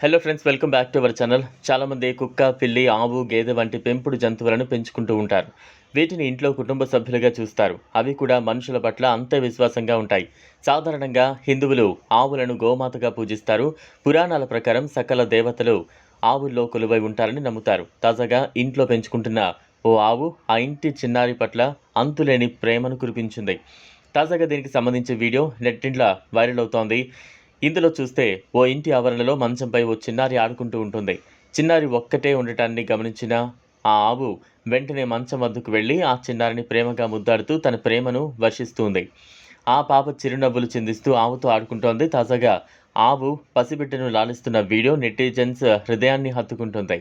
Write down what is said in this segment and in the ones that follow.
Hello friends welcome back to our channel చాలామంది కుక్క పిల్లి ఆవు గేదె వంటి పెంపుడు జంతువులను పెంచుకుంటూ ఉంటారు. వీటిని ఇంట్లో కుటుంబ సభ్యులుగా చూస్తారు. అవి కూడా మనుషుల పట్ల అంతే విశ్వాసంగా ఉంటాయి. సాధారణంగా హిందువులు ఆవులను గోమాతగా పూజిస్తారు. పురాణాల ప్రకారం సకల దేవతలు ఆవుల్లో కొలువై ఉంటారని నమ్ముతారు. తాజాగా ఇంట్లో పెంచుకుంటున్న ఓ ఆవు ఆ ఇంటి చిన్నారి పట్ల అంతులేని ప్రేమను కురిపించింది. తాజాగా దీనికి సంబంధించిన వీడియో నెట్టింట్ల వైరల్ అవుతోంది. ఇందులో చూస్తే ఓ ఇంటి ఆవరణలో మంచంపై ఓ చిన్నారి ఆడుకుంటూ ఉంటుంది. చిన్నారి ఒక్కటే ఉండటాన్ని గమనించిన ఆ ఆవు వెంటనే మంచం వద్దకు వెళ్ళి ఆ చిన్నారిని ప్రేమగా ముద్దాడుతూ తన ప్రేమను వర్షిస్తుంది. ఆ పాప చిరునవ్వులు చిందిస్తూ ఆవుతో ఆడుకుంటోంది. తాజాగా ఆవు పసిబిడ్డను లాలిస్తున్న వీడియో నెటిజన్స్ హృదయాన్ని హత్తుకుంటుంది.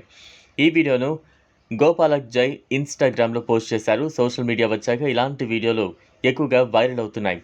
ఈ వీడియోను గోపాలక్ జై ఇన్స్టాగ్రామ్లో పోస్ట్ చేశారు. సోషల్ మీడియా వచ్చాక ఇలాంటి వీడియోలు ఎక్కువగా వైరల్ అవుతున్నాయి.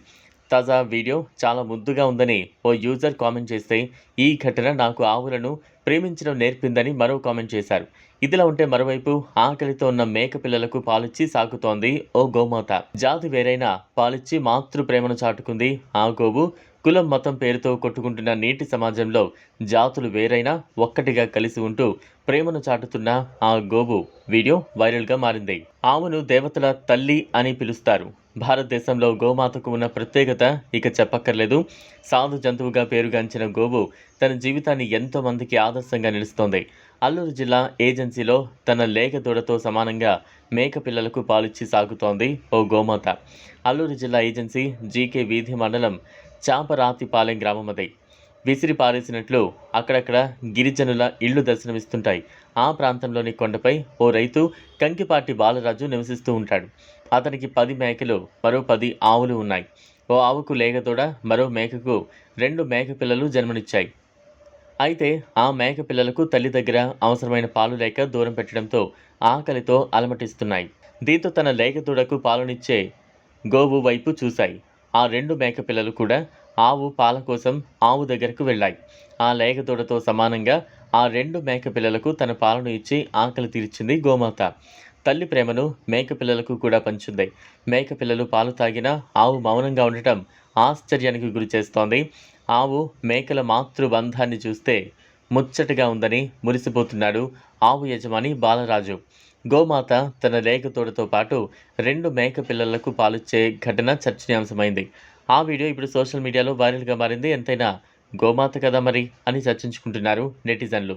తాజా వీడియో చాలా ముద్దుగా ఉందని ఓ యూజర్ కామెంట్ చేస్తే ఈ ఘటన నాకు ఆవులను ప్రేమించడం నేర్పిందని మరో కామెంట్ చేశారు. ఇదిలా ఉంటే మరోవైపు ఆకలితో ఉన్న మేక పిల్లలకు పాలిచ్చి సాకుతోంది ఓ గోమాత. జాతి వేరైనా పాలిచ్చి మాతృ ప్రేమను చాటుకుంది ఆ గోవు. కులం మతం పేరుతో కొట్టుకుంటున్న నీటి సమాజంలో జాతులు వేరైనా ఒక్కటిగా కలిసి ఉంటూ ప్రేమను చాటుతున్న ఆ గోవు వీడియో వైరల్గా మారింది. ఆవును దేవతల తల్లి అని పిలుస్తారు. భారతదేశంలో గోమాతకు ఉన్న ప్రత్యేకత ఇక చెప్పక్కర్లేదు. సాధు జంతువుగా పేరుగాంచిన గోవు తన జీవితాన్ని ఎంతోమందికి ఆదర్శంగా నిలుస్తోంది. అల్లూరు జిల్లా ఏజెన్సీలో తన లేక దూడతో సమానంగా మేక పిల్లలకు పాలిచ్చి సాగుతోంది ఓ గోమాత. అల్లూరు జిల్లా ఏజెన్సీ జీకే వీధి మండలం చాపరాతిపాలెం గ్రామం అది. విసిరి పారేసినట్లు అక్కడక్కడ గిరిజనుల ఇళ్ళు దర్శనమిస్తుంటాయి. ఆ ప్రాంతంలోని కొండపై ఓ రైతు కంకిపాటి బాలరాజు నివసిస్తూ ఉంటాడు. అతనికి పది మేకలు మరో పది ఆవులు ఉన్నాయి. ఓ ఆవుకు లేగదూడ మరో మేకకు రెండు మేక పిల్లలు జన్మనిచ్చాయి. అయితే ఆ మేక పిల్లలకు తల్లి దగ్గర అవసరమైన పాలు లేక దూరం పెట్టడంతో ఆకలితో అలమటిస్తున్నాయి. దీంతో తన లేగదూడకు పాలునిచ్చే గోవు వైపు చూశాయి. ఆ రెండు మేక పిల్లలు కూడా ఆవు పాల కోసం ఆవు దగ్గరకు వెళ్ళాయి. ఆ లేగదూడతో సమానంగా ఆ రెండు మేక పిల్లలకు తన పాలను ఇచ్చి ఆకలి తీర్చింది గోమాత. తల్లి ప్రేమను మేక పిల్లలకు కూడా పంచుంది. మేక పిల్లలు పాలు తాగినా ఆవు మౌనంగా ఉండటం ఆశ్చర్యానికి గురి చేస్తోంది. ఆవు మేకల మాతృబంధాన్ని చూస్తే ముచ్చటగా ఉందని మురిసిపోతున్నాడు ఆవు యజమాని బాలరాజు. గోమాత తన రేఖతోడతో పాటు రెండు మేక పిల్లలకు పాలిచ్చే ఘటన చర్చనీయాంశమైంది. ఆ వీడియో ఇప్పుడు సోషల్ మీడియాలో వైరల్గా మారింది. ఎంతైనా గోమాత కదా మరి అని చర్చించుకుంటున్నారు నెటిజన్లు.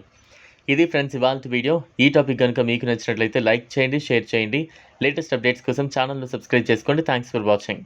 ఇది ఫ్రెండ్స్ ఇవాళ వీడియో. ఈ టాపిక్ కనుక మీకు నచ్చినట్లయితే లైక్ చేయండి షేర్ చేయండి. లేటెస్ట్ అప్డేట్స్ కోసం ఛానల్ను సబ్స్క్రైబ్ చేసుకోండి. Thanks for watching.